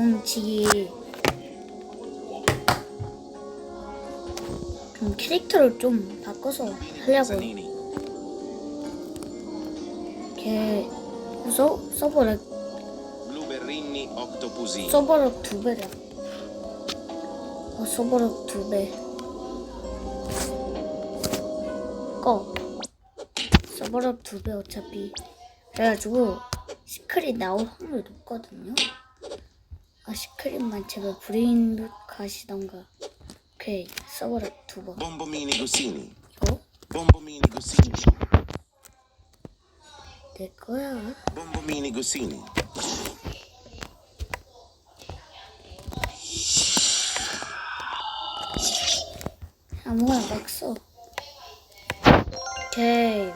뭉치기 좀 캐릭터를 좀 바꿔서. Zanini. 걔 서, 서버를. 서버력 두 배래. 어, 서버력 두 배. 꺼. 서버력 두 배 어차피. 그래가지고 시크릿 나올 확률이 높거든요. 아 시크릿만 제발 브레인 가시던가. 오케이 서버력 두 번. Bombomini Gussini. 이거 Bombomini Gussini. 내 거야. Bombomini Gussini. 아무거나 막 써. 오케이.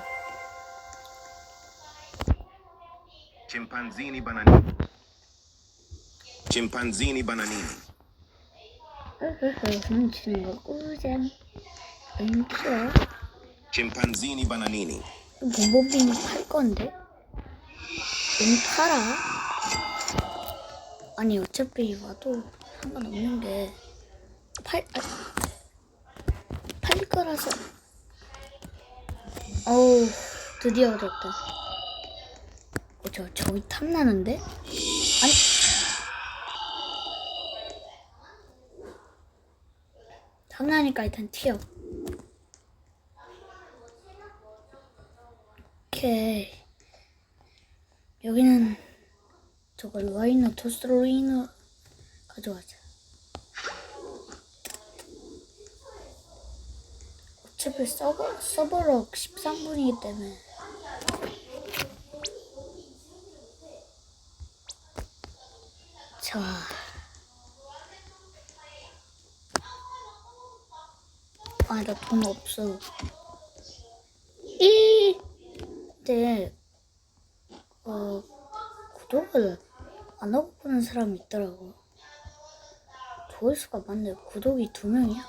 Chimpanzini Bananini. Chimpanzini Bananini. 흐흐흐 훔치는 거 꿀잼. 응 키워. Chimpanzini Bananini. 모모빈이 팔 건데? 응 팔아? 아니 어차피 와도 상관없는 게 팔, 아, 팔 거라서 어우 드디어 얻었다 어, 저, 저기 탐나는데? 탐나니까 일단 튀어 오케이. 여기는 저걸 와이너 토스로이너 가져가자. 어차피 서버, 서버로 13분이기 때문에. 자. 아, 나 돈 없어. 이 근데 어 구독을 안 하고 보는 사람이 있더라고. 조회수가 많네. 구독이 두 명이야.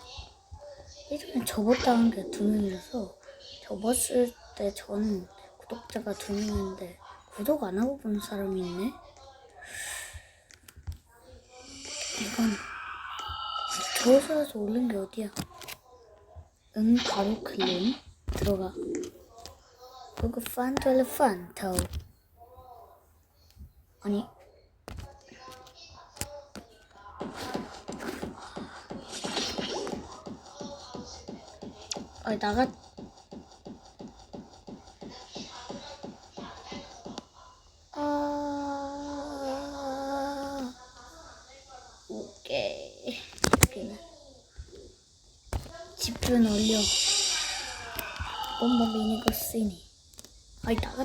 예전에 접었다는 게두 명이라서 접었을 때전 구독자가 두 명인데 구독 안 하고 보는 사람이 있네. 이건 조회수에서 올린 게 어디야? 응 바로 클릭 들어가. 그거 판토 아니. 아 나가 집중 올려. bomba 미니거 쓰니. 아이 나가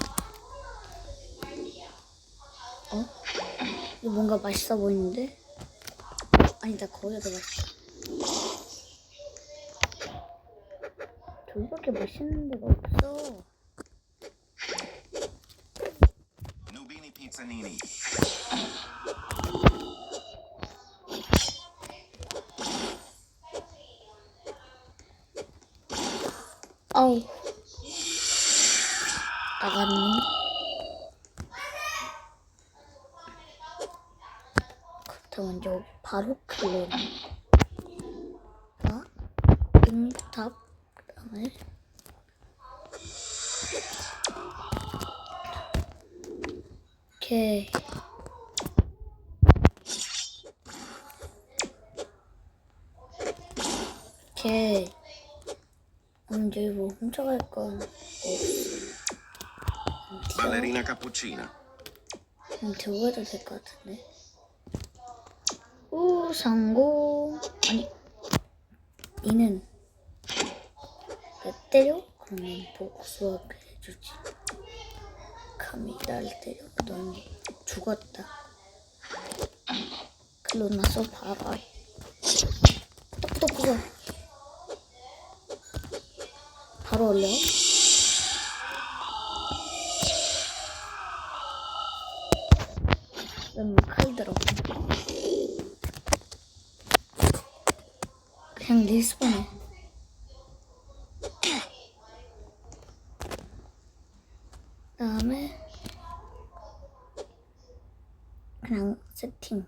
어? 이거 뭔가 맛있어 보이는데? 아니다 거기가 더 맛있다 저기밖에 맛있는 데가 없어 아우. 나갔니? 그렇다면 저 바로 클랜 아? 응답 그다음에? 오케이 오케이 언제 뭐 훔쳐갈 건 Ballerina Cappuccina. 그럼 들고 가도 될 것 같은데. 오, 성공. 아니, 니는 나 때려? 그러면 복수하게 해주지. 감히 날 때려? 넌 죽었다. 글로 나서 봐라. 똑똑똑 바로 올려. 음, 칼 들어. 그냥 리스폰해. 다음에 그냥 세팅.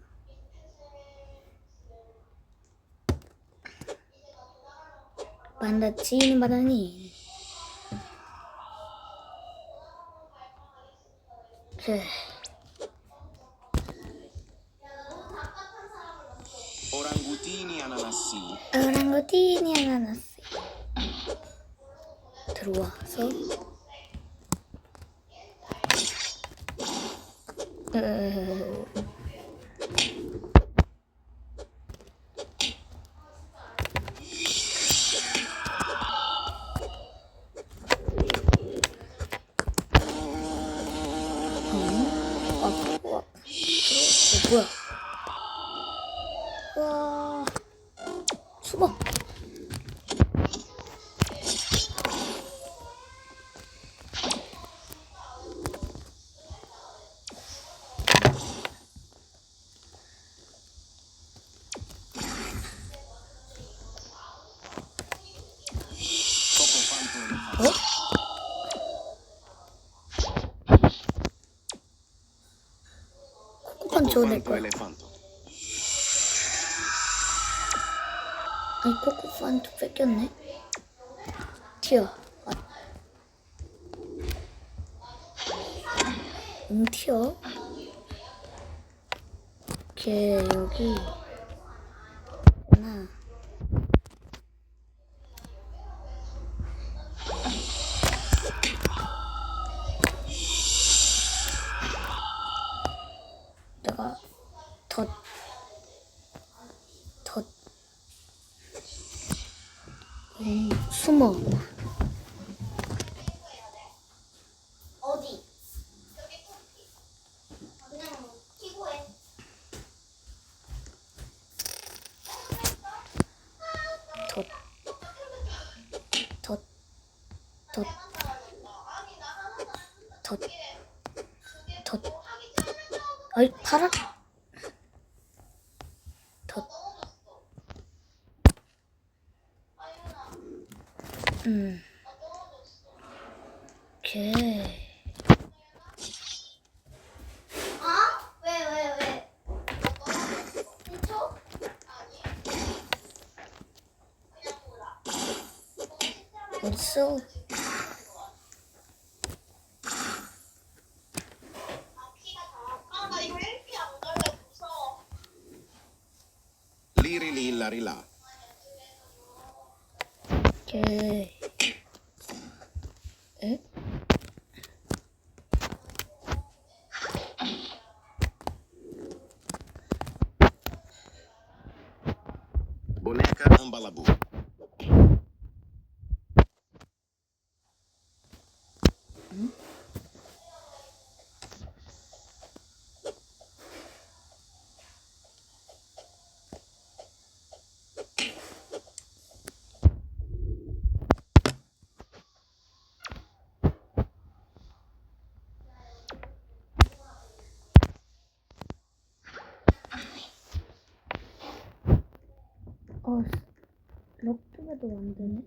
만났지, 만나니. Orangutini ananassi. 오랑우티니 아나나스. 들어와서. 으, 숨어. 어? 코코판 거야. 아니 코코판도 뺏겼네. 튀어. 아. 응 튀어. 오케이 여기. 아이 파라. 덧. 음. 오케이. berlari-larilah. Okay. Eh? 어, 럭드가도 안 되네.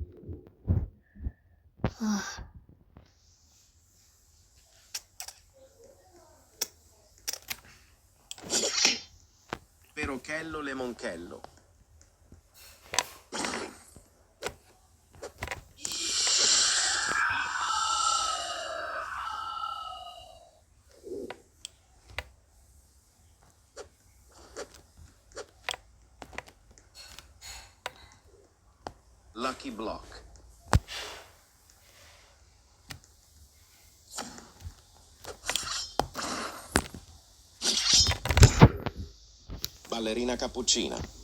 아, Lucky Block. Ballerina cappuccina.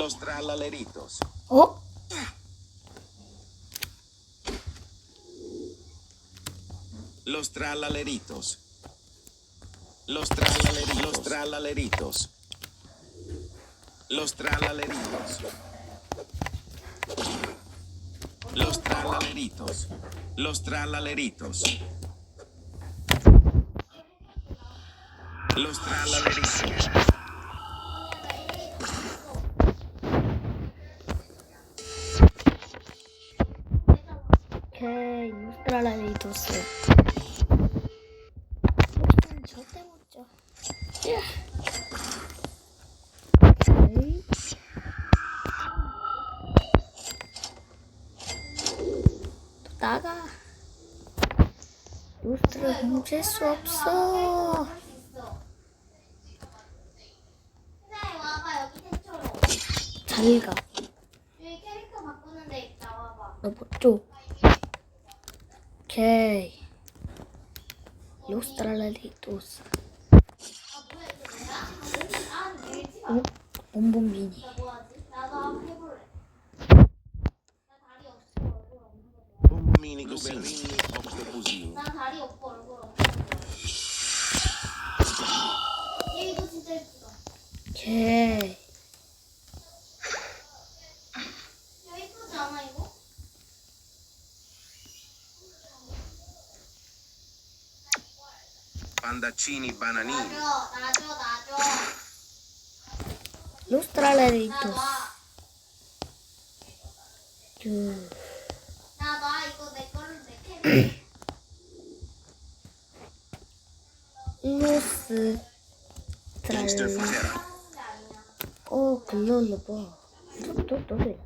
Los tralaleritos. 어? Los tralaleritos. Los tralaleritos. Los tralaleritos. Los tralaleritos. Los tralaleritos. Los tralaleritos. Los tralaleritos. 노스트를 훔칠 수 없어 세상에 와봐 여기 태초로. 잘가 여기 캐릭터 바꾸는 데 있다 와봐. 너 못 줘 오케이 마. 어? 뭐하지? 나도 한 Octopusini. 난 다리 없고 얼굴 거. 얘 이거 진짜 예쁘다. 오케이 야 예쁘지 않아 이거? Pandaccini bananini. 놔줘 놔줘 놔줘. 노스트랄라리도스 나놔. 그 나놔 이거 내 거를 내 캐릭터. 로 스 Gangster 트랄라 Fugera. 하는 게 아니야. 어 글로르버 또또 또래